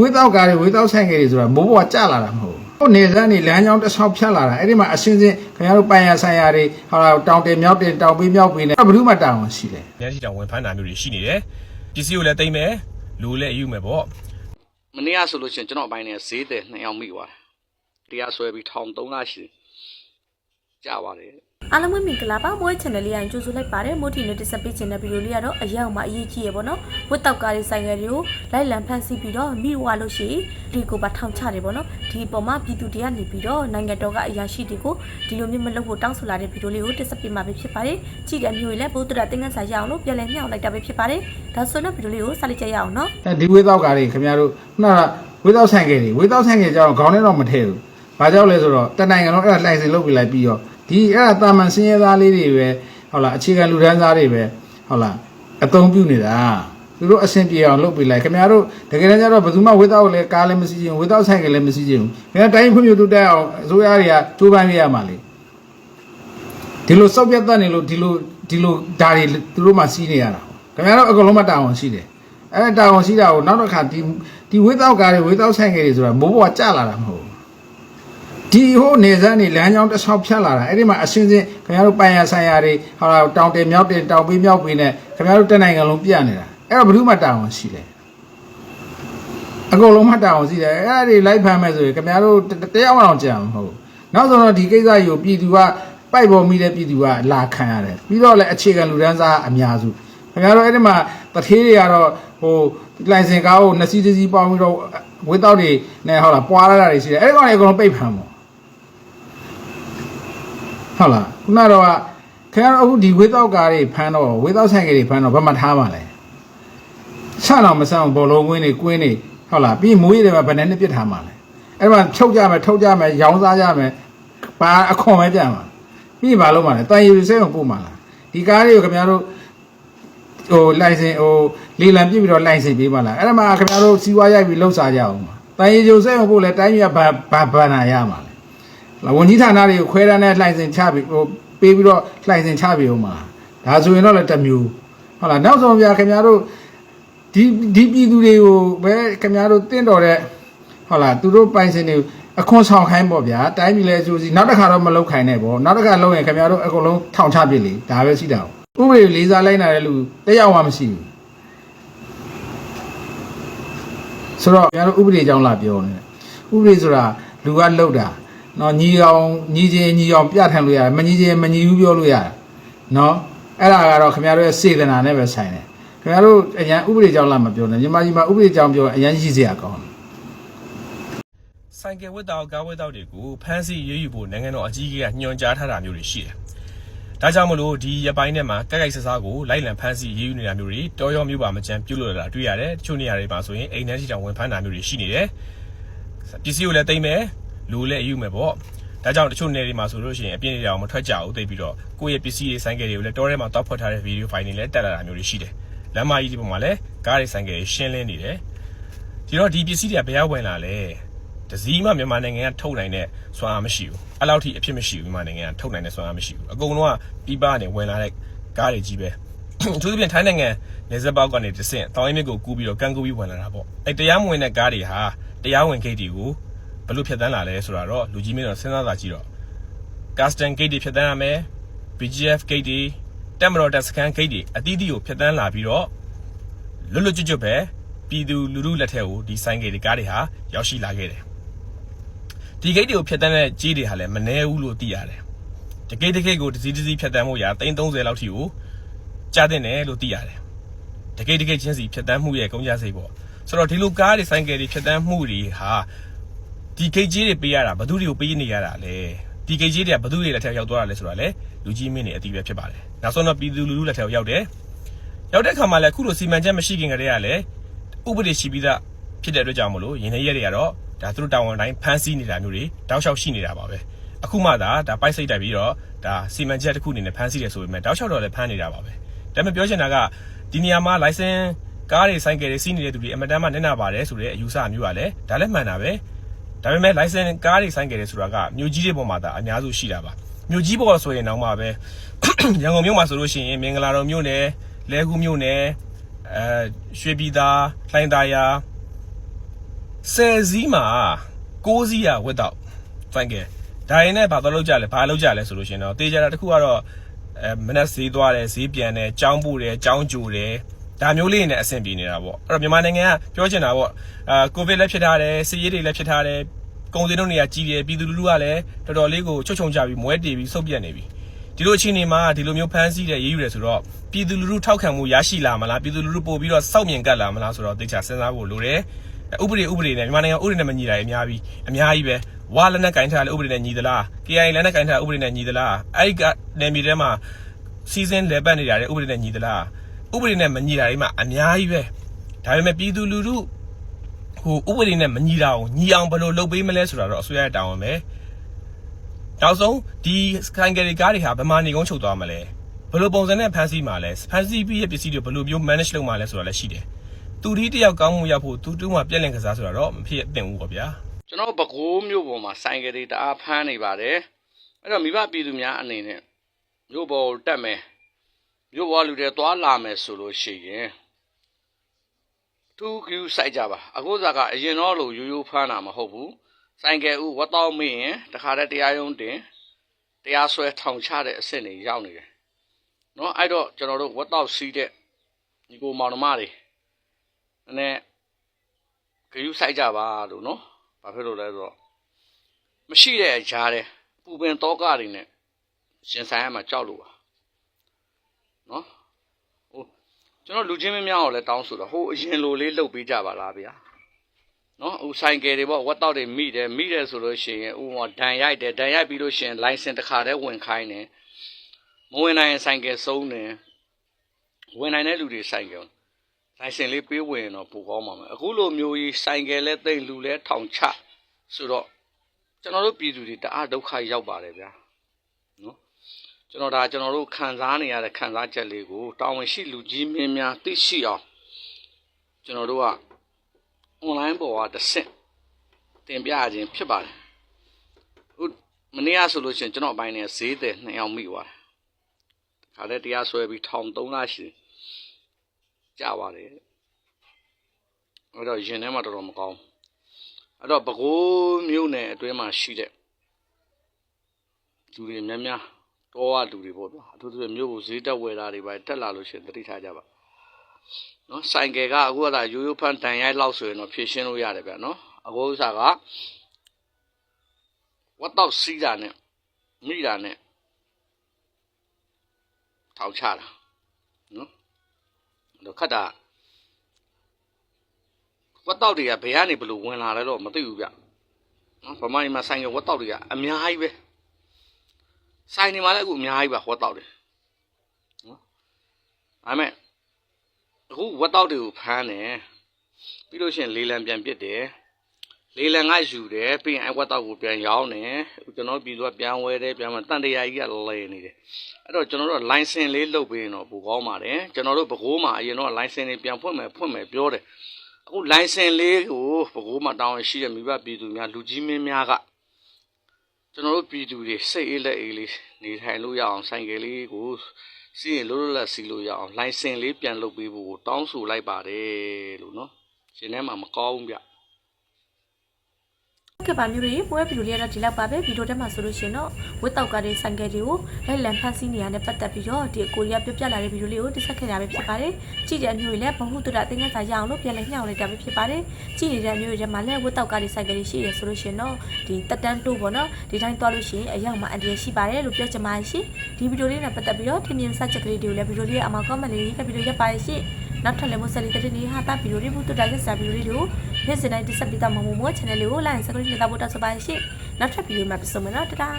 ဝေးတောက်ကားတွေဝေးတောက်ဆိုင်ကတွေဆိုတာမိုးပေါ်ကကျလာတာမဟုတ်ဘူးဟိုနေစမ်းနေလမ်းကြောင်းတစ်ဆောက်ဖြတ်လာတာအဲ့ဒီမှာအစင်းစင်းခင်ဗျားတို့ပိုင်ရဆိုင်ရတွေဟောတောင်တင်မြောက်တင်တောင်ပေးမြောက်ပေးနေဘယ်သူမှတောင်းဝန်ရှိတယ်။မျက်စိတောင်ဝင်ဖမ်းတာမျိုးတွေရှိနေတယ်။ပစ္စည်းကိုလည်းသိမ့်မယ်လူလည်းအယူမယ်ပေါ့မနေ့ကဆိုလို့ရှိရင်ကျွန်တော်အပိုင်းနဲ့ဈေးတယ်နှစ်ယောက်မိသွားတယ်တရားဆွဲပြီးထောင်3လရှိတယ်ကြာပါတယ် အားလုံးပဲမင်္ဂလာပါမွေး channel လေးရင်ကြိုဆိုလိုက်ပါတယ်မို့ဒီနေ့တက်ဆက်ပေးခြင်းတဲ့ဗီဒီယိုလေးကတော့အရောက်မှအရေးကြီးရပေါ့နော်ဝတ်တောက်ကားလေးဆိုင်ငယ်တွေကိုလိုက်လံဖန်ဆီးပြီးတော့မိဝါလို့ရှိရင်ဒီကိုပါထောင်ချတယ်ပေါ့နော်ဒီအပေါ်မှာပြည်သူတရားနေပြီးတော့နိုင်ငံတော်ကအရာရှိတွေကိုဒီလိုမျိုးမလုပ်ဖို့တောင်းဆိုလာတဲ့ဗီဒီယိုလေးကိုတက်ဆက်ပေးမှာပဲဖြစ်ပါတယ်ကြည့်တဲ့မျိုးတွေလည်းဘုဒ္ဓရာသင်္ကန်းစာရအောင်လို့ပြန်လည်မျှောက်လိုက်တာပဲဖြစ်ပါတယ်ဒါဆိုတော့ဗီဒီယိုလေးကိုစလိုက်ကြရအောင်နော်အဲဒီဝေးတောက်ကားတွေခင်ဗျားတို့ခုနကဝေးတောက်ဆိုင်ကတွေဝေးတောက်ဆိုင်ကကြောင်းခေါင်းထဲတော့မထည့်ဘူးဘာကြောင့်လဲဆိုတော့တနိုင်ငံလုံးအဲ့ဒါလိုင်စင်လုပ်ပြီးလိုက်ပြီးတော့ ဒီအဲ့ဒါတာမန်စင်းရဲသားလေးတွေပဲဟုတ်လားအခြေခံလူဒန်းသားတွေပဲဟုတ်လားအသုံးပြုနေတာသူတို့အဆင်ပြေအောင်လုပ်ပြီးလိုက်ခင်ဗျားတို့တကယ်တမ်းကျတော့ဘယ်သူမှဝေးတောက်လည်းကားလည်းမရှိချင်ဝေးတောက်ဆိုင်ကလည်းမရှိချင်ဘူးခင်ဗျားတိုင်းဖွံ့ဖြိုးတိုးတက်အောင်အစိုးရတွေကကြိုးပမ်းရရမှာလေဒီလိုစောက်ပြတ်တက်နေလို့ဒီလိုဒီလိုဓာတ်တွေသူတို့မှစီးနေရတာခင်ဗျားတို့အကုန်လုံးမတာဝန်ရှိတယ်အဲတာဝန်ရှိတာကိုနောက်တစ်ခါဒီဒီဝေးတောက်ကားတွေဝေးတောက်ဆိုင်ကတွေဆိုတာမိုးပေါ်ကကျလာတာမဟုတ်ဘူး ဒီဟိုနေစမ်းနေလမ်းကြောင်းတစ်ဆောက်ဖြတ်လာတာအဲ့ဒီမှာအစင်းစင်းခင်ဗျားတို့ပိုင်ရဆိုင်ရတွေဟောတောင်တင်မြောက်တင်တောင်ပေးမြောက်ပေးနဲ့ခင်ဗျားတို့တက်နိုင်ငံလုံးပြနေတာအဲ့တော့ဘယ်သူမှတာဝန်ရှိတယ်အကုန်လုံးမှတာဝန်ရှိတယ်အဲ့ဒါတွေလိုက်ဖမ်းမယ်ဆိုရင်ခင်ဗျားတို့တယောက်မှတော့ကြံမှာမဟုတ်ဘူးနောက်ဆုံးတော့ဒီကိစ္စကြီးကိုပြည်သူကပိုက်ပေါ်မိတဲ့ပြည်သူကလာခံရတယ်ပြီးတော့လည်းအခြေခံလူဒန်းစားအများစုခင်ဗျားတို့အဲ့ဒီမှာတထေးတွေကတော့ဟိုလိုင်စင်ကားကိုနှစ်စီးတစ်စီးပေါင်းပြီးတော့ဝေးတောက်တွေနဲ့ဟုတ်လားပွာရတာတွေရှိတယ်အဲ့ဒီကောင်တွေအကုန်လုံးပိတ်ဖမ်းပေါ့ ဟုတ်လားခုနတော့ကခင်ဗျားတို့အခုဒီဝေးတောက်ကားတွေဖမ်းတော့ဝေးတောက်ဆိုင်ကတွေဖမ်းတော့ဘာမှထားပါလဲဆန့်တော့မဆန့်ဘူးဘောလုံးကွင်းတွေကွင်းတွေဟုတ်လားပြီးရင်မိုးရည်တွေမှာဘယ်နဲ့နှစ်ပြစ်ထားမှာလဲအဲ့မှာချုပ်ကြမယ်ထုတ်ကြမယ်ရောင်းစားကြမယ်ပါအခွန်ပဲကြမှာပြီးပါလို့မလဲတန်ရီစဲကိုပို့မှာလားဒီကားတွေကိုခင်ဗျားတို့ဟိုလိုင်စင်ဟိုလေလံပြစ်ပြီးတော့လိုင်စင်ပေးပါလားအဲ့ဒါမှခင်ဗျားတို့စီးပွားရိုက်ပြီးလှုပ်ရှားကြအောင်ပါတန်ရီကျိုစဲကိုပို့လဲတိုင်းပြည်ကဘာဘာဘာနာရမှာလဲလာ ဝန်ကြီးဌာနတွေကိုခွဲတန်းတဲ့လိုင်စင်ချပြီးဟိုပေးပြီးတော့လိုင်စင်ချပြီးအောင်ပါဒါဆိုရင်တော့လည်းတစ်မျိုးဟုတ်လားနောက်ဆုံးပြခင်ဗျားတို့ဒီဒီပြည်သူတွေကိုပဲခင်ဗျားတို့တင့်တော်တဲ့ဟုတ်လားသူတို့ပိုင်စင်တွေအခွန်ဆောင်ခိုင်းပေါ့ဗျာတိုင်းပြည်လဲစူးစီနောက်တစ်ခါတော့မလောက်ခိုင်းနဲ့ပေါ့နောက်တစ်ခါလောက်ရင်ခင်ဗျားတို့အကုန်လုံးထောင်ချပြစ်လေဒါပဲရှိတာဥပဒေကိုလေးစားလိုက်နိုင်တဲ့လူတယောက်မှမရှိဘူးဆိုတော့ခင်ဗျားတို့ဥပဒေအကြောင်းလာပြောနေတယ်ဥပဒေဆိုတာလူကလောက်တာ နော်ညီအောင်ညီချင်းညီအောင်ပြထန်လို့ရတယ်မညီချင်းမညီဘူးပြောလို့ရတယ်နော်အဲ့ဒါကတော့ခင်ဗျားတို့ရဲ့စေတနာနဲ့ပဲဆိုင်တယ်ခင်ဗျားတို့အရင်ဥပဒေအကြောင်းလာမပြောနဲ့ညီမကြီးမဥပဒေအကြောင်းပြောရင်အရင်ရှိစရာကောင်းတယ်။ဆိုင်ကယ်ဝတ်တောက်ကားဝတ်တောက်တွေကိုဖမ်းဆီးရေးယူဖို့နိုင်ငံတော်အကြီးအကဲကညွှန်ကြားထားတာမျိုးတွေရှိတယ်။ဒါကြောင့်မလို့ဒီရပိုင်းထဲမှာကက်ကိုက်ဆဆာကိုလိုက်လံဖမ်းဆီးရေးယူနေတာမျိုးတွေတော်ရောမျိုးပါမချမ်းပြုတ်လို့လာတာတွေ့ရတယ်။တချို့နေရာတွေမှာဆိုရင်အိမ်ထဲစီတောင်ဝင်ဖမ်းတာမျိုးတွေရှိနေတယ်။ပစ္စည်းကိုလည်းသိမ့်မယ် လူလည်းအယူမယ်ပေါ့။ဒါကြောင့်တချို့နေရာတွေမှာဆိုလို့ရှိရင်အပြင်းတွေအောင်မထွက်ကြဘူးသိပြီးတော့ကိုယ့်ရဲ့ပစ္စည်းတွေဆိုင်ကယ်တွေကိုလည်းတောထဲမှာတောက်ဖွက်ထားတဲ့ဗီဒီယိုဖိုင်တွေလည်းတက်လာတာမျိုးတွေရှိတယ်။လမ်းမကြီးဒီပေါ်မှာလည်းကားတွေဆိုင်ကယ်တွေရှင်းလင်းနေတယ်။ဒီတော့ဒီပစ္စည်းတွေကဘယ်ရောက်ဝင်လာလဲ။တစည်းမှမြန်မာနိုင်ငံကထုတ်နိုင်တဲ့စွမ်းအားမရှိဘူး။အဲ့လောက်ထိအဖြစ်မရှိဘူးမြန်မာနိုင်ငံကထုတ်နိုင်တဲ့စွမ်းအားမရှိဘူး။အကုန်လုံးကပြည်ပကနေဝင်လာတဲ့ကားတွေကြီးပဲ။အထူးသဖြင့်ထိုင်းနိုင်ငံနေဆက်ပေါက်ကနေတဆင့်တောင်ရင်းမြစ်ကိုကူးပြီးတော့ကန်ကူးပြီးဝင်လာတာပေါ့။အဲ့တရားမဝင်တဲ့ကားတွေဟာတရားဝင်ဂိတ်တွေကို ဘယ်လိုဖြတ်တန်းလာလဲဆိုတာတော့လူကြီးမင်းတော့စဉ်းစားသာကြည့်တော့ custom gate တွေဖြတ်တန်းရမယ် BGF gate တွေတက်မတော်တက်စကန် gate တွေအသီးသီးကိုဖြတ်တန်းလာပြီးတော့လွတ်လွတ်ကျွတ်ကျွတ်ပဲပြည်သူလူထုလက်ထက်ကိုဒီဆိုင် gate တွေကားတွေဟာရောက်ရှိလာခဲ့တယ်ဒီ gate တွေကိုဖြတ်တန်းတဲ့ကြီးတွေဟာလည်းမနှဲဘူးလို့သိရတယ်ဒီ gate တစ် gate ကိုတစ်စီးတစ်စီးဖြတ်တန်းဖို့ရာ330လောက်ထိကိုကြားတင်တယ်လို့သိရတယ်ဒီ gate တစ် gate ချင်းစီဖြတ်တန်းမှုရဲ့ကုန်ကြစိတ်ပေါ့ဆိုတော့ဒီလိုကားတွေဆိုင် gate တွေဖြတ်တန်းမှုတွေဟာ ဒီ gate ကြီးတွေပေးရတာဘယ်သူတွေကိုပေးနေရတာလဲဒီ gate ကြီးတွေကဘယ်သူတွေလက်ထက်ရောက်သွားတာလဲဆိုတာလေလူကြီးမင်းတွေအတီးပဲဖြစ်ပါတယ်နောက်ဆုံးတော့ပြည်သူလူထုလက်ထက်ကိုရောက်တယ်ရောက်တဲ့ခါမှာလည်းအခုလိုစီမံချက်မရှိခင်ကတည်းကလည်းဥပဒေရှိပြီးသားဖြစ်တဲ့အတွက်ကြောင့်မလို့ရင်းနှီးရက်တွေကတော့ဒါသူတို့တာဝန်တိုင်းဖမ်းဆီးနေတာမျိုးတွေတောက်လျှောက်ရှိနေတာပါပဲအခုမှသာဒါပိုက်စိတ်တက်ပြီးတော့ဒါစီမံချက်တစ်ခုအနေနဲ့ဖမ်းဆီးတယ်ဆိုပေမဲ့တောက်လျှောက်တော့လည်းဖမ်းနေတာပါပဲဒါပေမဲ့ပြောချင်တာကဒီနေရာမှာ license ကားတွေဆိုင်ကယ်တွေစီးနေတဲ့သူတွေအမတန်မှနစ်နာပါတယ်ဆိုတဲ့အယူဆမျိုးကလည်းဒါလည်းမှန်တာပဲ ဒါပေမဲ့ license ကားတွေဆိုင်ကယ်တွေဆိုတာကမြို့ကြီးတွေပေါ်မှာဒါအများစုရှိတာပါမြို့ကြီးပေါ်ဆိုရင်တော့မှပဲရန်ကုန်မြို့မှာဆိုလို့ရှိရင်မင်္ဂလာတော်မြို့နယ်လဲကူးမြို့နယ်အဲရွှေပြည်သာလှိုင်သာယာ10စီးမှာ6စီးရဝက်တော့ဆိုင်ကယ်ဒါရင်နဲ့ဘာတော့လောက်ကြလဲဘာလောက်ကြလဲဆိုလို့ရှင်တော့တေးကြတာတစ်ခုကတော့အဲမနက်ဈေးသွားတယ်ဈေးပြန်တယ်ကြောင်းပို့တယ်ကြောင်းကြိုတယ် ဒါမျိုးလေးနဲ့အဆင်ပြေနေတာပေါ့အဲ့တော့မြန်မာနိုင်ငံကပြောချင်တာပေါ့အာကိုဗစ်လည်းဖြစ်ထားတယ်စီးရေးတွေလည်းဖြစ်ထားတယ်ကုန်စည်နှုန်းတွေကကြီးတယ်ပြည်သူလူထုကလည်းတော်တော်လေးကိုချွတ်ချုံကြပြီးမွဲတေပြီးစုပ်ပြတ်နေပြီဒီလိုအခြေအနေမှာဒီလိုမျိုးဖမ်းဆီးတဲ့ရေးယူတယ်ဆိုတော့ပြည်သူလူထုထောက်ခံမှုရရှိလာမလားပြည်သူလူထုပို့ပြီးတော့စောက်မြင်ကတ်လာမလားဆိုတော့သိချာစဉ်းစားဖို့လိုတယ်ဥပဒေဥပဒေနဲ့မြန်မာနိုင်ငံဥပဒေနဲ့မညီတာတွေအများကြီးအများကြီးပဲဝါလက်နဲ့ကင်ထားတဲ့ဥပဒေနဲ့ညီသလား KI လက်နဲ့ကင်ထားတဲ့ဥပဒေနဲ့ညီသလားအဲ့ဒီကနေမြေထဲမှာစီဇန်လေပတ်နေတာတဲ့ဥပဒေနဲ့ညီသလား ဥပဒေနဲ့မညီတာတွေမှအများကြီးပဲဒါပေမဲ့ပြည်သူလူထုဟိုဥပဒေနဲ့မညီတာကိုညီအောင်ဘယ်လိုလုပ်ပေးမလဲဆိုတာတော့အစိုးရရဲ့တာဝန်ပဲနောက်ဆုံးဒီစကန်ဂရီကားတွေဟာဘယ်မှာနေကုန်းချုပ်သွားမလဲဘယ်လိုပုံစံနဲ့ဖန်ဆီးမှာလဲဖန်ဆီးပြီးရဲ့ပစ္စည်းတွေဘယ်လိုမျိုး manage လုပ်မှာလဲဆိုတာလည်းရှိတယ်သူဒီတယောက်ကောင်းမှုရဖို့သူတူးမှပြက်လင်ကစားဆိုတာတော့မဖြစ်အသင့်ဘူးပေါ့ဗျာကျွန်တော်ပဲခူးမြို့ပေါ်မှာဆိုင်ကယ်တွေတအားဖမ်းနေပါတယ်အဲ့တော့မိဘပြည်သူများအနေနဲ့မြို့ပေါ်ကိုတက်မယ် မြို့ပေါ်လူတွေသွားလာမယ်ဆိုလို့ရှိရင်သူကယူစိုက်ကြပါအခုစားကအရင်တော့လိုရိုးရိုးဖမ်းတာမဟုတ်ဘူးဆိုင်ကယ်ဥဝတ်တော်မင်းရင်တခါတည်းတရားရုံးတင်တရားစွဲထောင်ချတဲ့အဆင့်တွေရောက်နေတယ်နော်အဲ့တော့ကျွန်တော်တို့ဝတ်တော်စီးတဲ့ညီကိုမောင်နှမတွေနည်းနည်းဂယူစိုက်ကြပါလို့နော်ဘာဖြစ်လို့လဲဆိုတော့မရှိတဲ့ဂျားတဲ့ပူပင်တောကတွေနဲ့ရှင်ဆိုင်ရမှာကြောက်လို့ပါ နော်ဟိုကျွန်တော်လူချင်းမများအောင်လဲတောင်းဆိုတော့ဟိုအရင်လိုလေးလှုပ်ပေးကြပါလားဗျာနော်ဟိုဆိုင်ကယ်တွေပေါ့ဝက်တောက်တွေမိတယ်မိတယ်ဆိုလို့ရှိရင်ဥပမာဒဏ်ရိုက်တယ်ဒဏ်ရိုက်ပြီးလို့ရှိရင်လိုင်စင်တစ်ခါတည်းဝင်ခိုင်းတယ်မဝင်နိုင်ရင်ဆိုင်ကယ်ဆုံးတယ်ဝင်နိုင်တဲ့လူတွေဆိုင်ကယ်လိုင်စင်လေးပေးဝင်ရင်တော့ပိုကောင်းပါမယ်အခုလိုမျိုးကြီးဆိုင်ကယ်လဲတိတ်လူလဲထောင်ချဆိုတော့ကျွန်တော်တို့ပြည်သူတွေတအားဒုက္ခရောက်ပါတယ်ဗျာနော် ကျွန်တော်ဒါကျွန်တော်တို့ခံစားနေရတဲ့ခံစားချက်လေးကိုတာဝန်ရှိလူကြီးမင်းများသိရှိအောင်ကျွန်တော်တို့က online ပေါ်ကတစ်ဆင့်တင်ပြခြင်းဖြစ်ပါတယ်ဟုတ်မနေ့ကဆိုလို့ရှိရင်ကျွန်တော်အပိုင်းနဲ့ဈေးတယ်နှစ်ယောက်မိသွားတယ်ခါတဲ့တရားဆွဲပြီးထောင်3လရှိတယ်ကြာပါတယ်အဲ့တော့ရင်ထဲမှာတော်တော်မကောင်းအဲ့တော့ပဲခူးမြို့နယ်အတွင်းမှာရှိတဲ့လူတွေများများ တောကလူတွေပေါ့ဗျာအထူးသဖြင့်မြို့ကိုဈေးတက်ဝယ်တာတွေပဲတက်လာလို့ရှိရင်သတိထားကြပါနော်ဆိုင်ကယ်ကအခုကဒါရိုးရိုးဖန်တန်ရိုက်လောက်ဆိုရင်တော့ဖြည့်ရှင်းလို့ရတယ်ဗျာနော်အခုဥစ္စာကဝတ်တော့စီးတာနဲ့မိတာနဲ့ထောက်ချတာနော်တော့ခတ်တာဝတ်တော့တွေကဘယ်ကနေဘလို့ဝင်လာလဲတော့မသိဘူးဗျနော်ဗမာပြည်မှာဆိုင်ကယ်ဝတ်တော့တွေကအများကြီးပဲ ဆိုင်နေမှာလည်းအခုအများကြီးပါဝတ်တော့တွေနော်ဒါပေမဲ့အခုဝတ်တော့တွေကိုဖမ်းတယ်ပြီးလို့ရှိရင်လေးလံပြန်ပစ်တယ်လေးလံကယူတယ်ပြီးရင်အဝတ်တော့ကိုပြန်ရောင်းတယ်ကျွန်တော်ပြည်သူကပြန်ဝဲတယ်ပြန်မတန်တရားကြီးကလဲနေတယ်အဲ့တော့ကျွန်တော်တို့ license လေးလုပ်ပေးရင်တော့ပိုကောင်းပါတယ်ကျွန်တော်တို့ဘကိုးမှာအရင်တော့ license လေးပြန်ဖွင့်မယ်ဖွင့်မယ်ပြောတယ်အခု license လေးကိုဘကိုးမှာတောင်းရှိတဲ့မိဘပြည်သူများလူကြီးမင်းများက ကျွန်တော်တို့ပြည်သူတွေစိတ်အေးလက်အေးလေးနေထိုင်လို့ရအောင်ဆိုင်ကယ်လေးကိုစီးရင်လို့လို့လက်စီးလို့ရအောင် license လေးပြန်လုပ်ပေးဖို့တောင်းဆိုလိုက်ပါတယ်လို့နော်ရှင်ထဲမှာမကောင်းဘူးဗျ ကဲပါမျိုးတွေပွဲဗီဒီယိုလေးကတော့ဒီလောက်ပါပဲဗီဒီယိုထဲမှာဆိုလို့ရှိရင်တော့ဝတ်တောက်ကတွေဆိုင်ကယ်တွေကိုလိုက်လံဖန်ဆီးနေရတဲ့ပတ်သက်ပြီးတော့ဒီအကိုရီးယားပြပြလာတဲ့ဗီဒီယိုလေးကိုတိဆက်ခဲ့တာပဲဖြစ်ပါတယ်ကြည့်တဲ့အမျိုးတွေလည်းဘဟုတုတအသိဉာဏ်စာရအောင်လို့ပြန်လည်ညှောင်းလိုက်တာပဲဖြစ်ပါတယ်ကြည့်နေတဲ့အမျိုးတွေထဲမှာလည်းဝတ်တောက်ကတွေဆိုင်ကယ်တွေရှိရဆိုလို့ရှိရင်တော့ဒီတက်တန်းတိုးပေါ့နော်ဒီတိုင်းသွားလို့ရှိရင်အရောက်မှာအန်တီရရှိပါတယ်လို့ပြောချင်ပါတယ်ရှင်ဒီဗီဒီယိုလေးနဲ့ပတ်သက်ပြီးတော့ထင်မြင်စချက်ကလေးတွေကိုလည်းဗီဒီယိုလေးအမှာ comment လေးရေးခဲ့ပြီးတော့ရပ်ပါတယ်ရှင် နောက်ထပ်လည်းမဆက်လီတဲ့နေ့ဟာတာဗီဒီယိုလေးဘုတူတာရက်စာဗီဒီယိုလေးတွေကိုနေ့စဉ်တိုင်းတက်ဆက်ပြီးတော့မမမို့ channel လေးကို like subscribe လုပ်ဖို့တောင်းဆိုပါရှင်နောက်ထပ်ဗီဒီယိုမှာပြန်ဆုံမယ်နော်တဒါ